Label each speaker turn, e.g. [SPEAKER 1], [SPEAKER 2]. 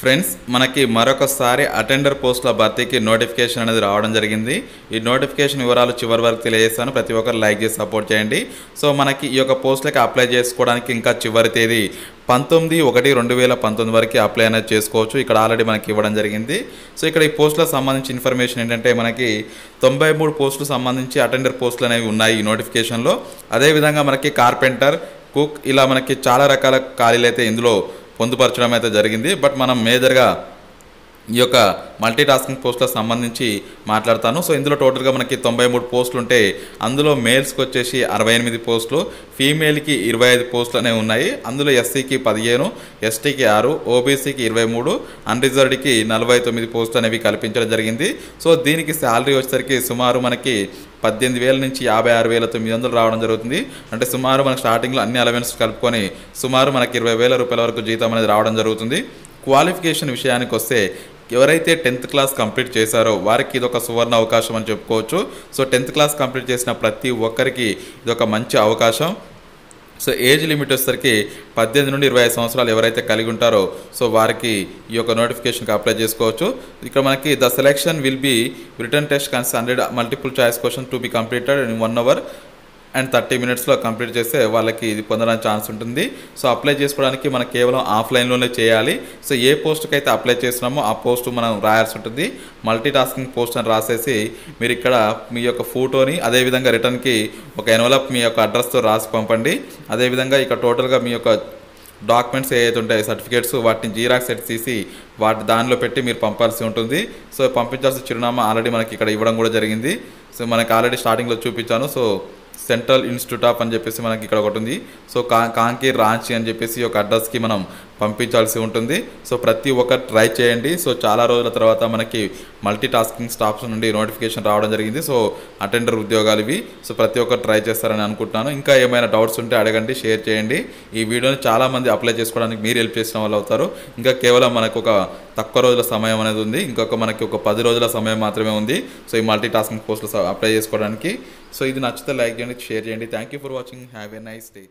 [SPEAKER 1] Friends మనకి మరొకసారి attender పోస్టుల భర్తీకి నోటిఫికేషన్ అనేది రావడం జరిగింది. ఈ నోటిఫికేషన్ వివరాలు చివరి వరకు తెలియజేస్తాను. ప్రతి ఒక్కరు లైక్ చేసి సపోర్ట్ చేయండి. సో మనకి ఈ యొక్క పోస్టులకి అప్లై చేసుకోవడానికి ఇంకా చివరి తేదీ పంతొమ్మిది ఒకటి రెండు వేల పంతొమ్మిది వరకు అప్లై అనేది చేసుకోవచ్చు. ఇక్కడ ఆల్రెడీ మనకి ఇవ్వడం జరిగింది. సో ఇక్కడ ఈ పోస్టులకు సంబంధించి ఇన్ఫర్మేషన్ ఏంటంటే మనకి తొంభై మూడు పోస్టులకు సంబంధించి అటెండర్ పోస్టులు అనేవి ఉన్నాయి ఈ నోటిఫికేషన్లో అదేవిధంగా మనకి కార్పెంటర్ కుక్ ఇలా మనకి చాలా రకాల ఖాళీలు అయితే ఇందులో పొందుపరచడం అయితే జరిగింది. బట్ మనం మేజర్గా ఈ యొక్క మల్టీ టాస్కింగ్ పోస్టులకు సంబంధించి మాట్లాడతాను. సో ఇందులో టోటల్గా మనకి తొంభై మూడు పోస్టులు ఉంటే అందులో మేల్స్కి వచ్చేసి అరవై ఎనిమిది పోస్టులు ఫీమేల్కి ఇరవై ఐదు పోస్టులు అనేవి ఉన్నాయి. అందులో ఎస్సీకి పదిహేను ఎస్టీకి ఆరు ఓబీసీకి ఇరవై మూడు అన్రిజర్వ్డ్కి నలభై తొమ్మిది పోస్టులు అనేవి కల్పించడం జరిగింది. సో దీనికి శాలరీ వచ్చేసరికి సుమారు మనకి పద్దెనిమిది వేల నుంచి యాభై ఆరు వేల తొమ్మిది వందలు రావడం జరుగుతుంది. అంటే సుమారు మనకి స్టార్టింగ్లో అన్ని అలవెన్స్ కలుపుకొని సుమారు మనకి ఇరవై వేల రూపాయల వరకు జీతం అనేది రావడం జరుగుతుంది. క్వాలిఫికేషన్ విషయానికి వస్తే ఎవరైతే టెన్త్ క్లాస్ కంప్లీట్ చేశారో వారికి ఇది ఒక సువర్ణ అవకాశం అని చెప్పుకోవచ్చు. సో టెన్త్ క్లాస్ కంప్లీట్ చేసిన ప్రతి ఒక్కరికి ఇది ఒక మంచి అవకాశం. సో ఏజ్ లిమిట్ వచ్చేసరికి పద్దెనిమిది నుండి ఇరవై ఐదు సంవత్సరాలు ఎవరైతే కలిగి ఉంటారో సో వారికి ఈ యొక్క నోటిఫికేషన్కి అప్లై చేసుకోవచ్చు. ఇక్కడ మనకి the selection will be written test consists hundred multiple choice question to be completed in one hour. And thirty మినిట్స్లో కంప్లీట్ చేస్తే వాళ్ళకి ఇది పొందడానికి ఛాన్స్ ఉంటుంది. సో అప్లై చేసుకోవడానికి మనం కేవలం ఆఫ్లైన్లోనే చేయాలి. సో ఏ పోస్ట్కి అయితే అప్లై చేస్తున్నామో ఆ పోస్ట్ మనం రాయాల్సి ఉంటుంది. మల్టీ టాస్కింగ్ పోస్ట్ అని రాసేసి మీరు ఇక్కడ మీ యొక్క ఫోటోని అదేవిధంగా రిటర్న్కి ఒక ఎన్వలప్ మీ యొక్క అడ్రస్తో రాసి పంపండి. అదేవిధంగా ఇక్కడ టోటల్గా మీ యొక్క డాక్యుమెంట్స్ ఏవైతే ఉంటాయి సర్టిఫికేట్స్ వాటిని జీరాక్స్ సెట్ తీసి వాటి దానిలో పెట్టి మీరు పంపాల్సి ఉంటుంది. సో పంపించాల్సిన చిరునామా ఆల్రెడీ మనకి ఇక్కడ ఇవ్వడం కూడా జరిగింది. సో మనకి ఆల్రెడీ స్టార్టింగ్లో చూపించాను. సో సెంట్రల్ ఇన్స్టిట్యూట్ ఆఫ్ అని చెప్పేసి మనకి ఇక్కడ ఒకటి ఉంది. సో కా కాంకీ రాంచి అని చెప్పేసి ఒక అడ్రస్కి మనం పంపించాల్సి ఉంటుంది. సో ప్రతి ఒక్కరు ట్రై చేయండి. సో చాలా రోజుల తర్వాత మనకి మల్టీ టాస్కింగ్ స్టాఫ్స్ నుండి నోటిఫికేషన్ రావడం జరిగింది. సో అటెండర్ ఉద్యోగాలు ఇవి. సో ప్రతి ఒక్కరు ట్రై చేస్తారని అనుకుంటున్నాను. ఇంకా ఏమైనా డౌట్స్ ఉంటే అడగండి షేర్ చేయండి. ఈ వీడియోని చాలామంది అప్లై చేసుకోవడానికి మీరు హెల్ప్ చేసిన వాళ్ళు అవుతారు. ఇంకా కేవలం మనకు ఒక తక్కువ రోజుల సమయం అనేది ఉంది. ఇంకొక మనకి ఒక పది రోజుల సమయం మాత్రమే ఉంది. సో ఈ మల్టీ టాస్కింగ్ పోస్టులు అప్లై చేసుకోవడానికి. సో ఇది నచ్చితే లైక్ చేయండి షేర్ చేయండి. Thank you for watching have a nice day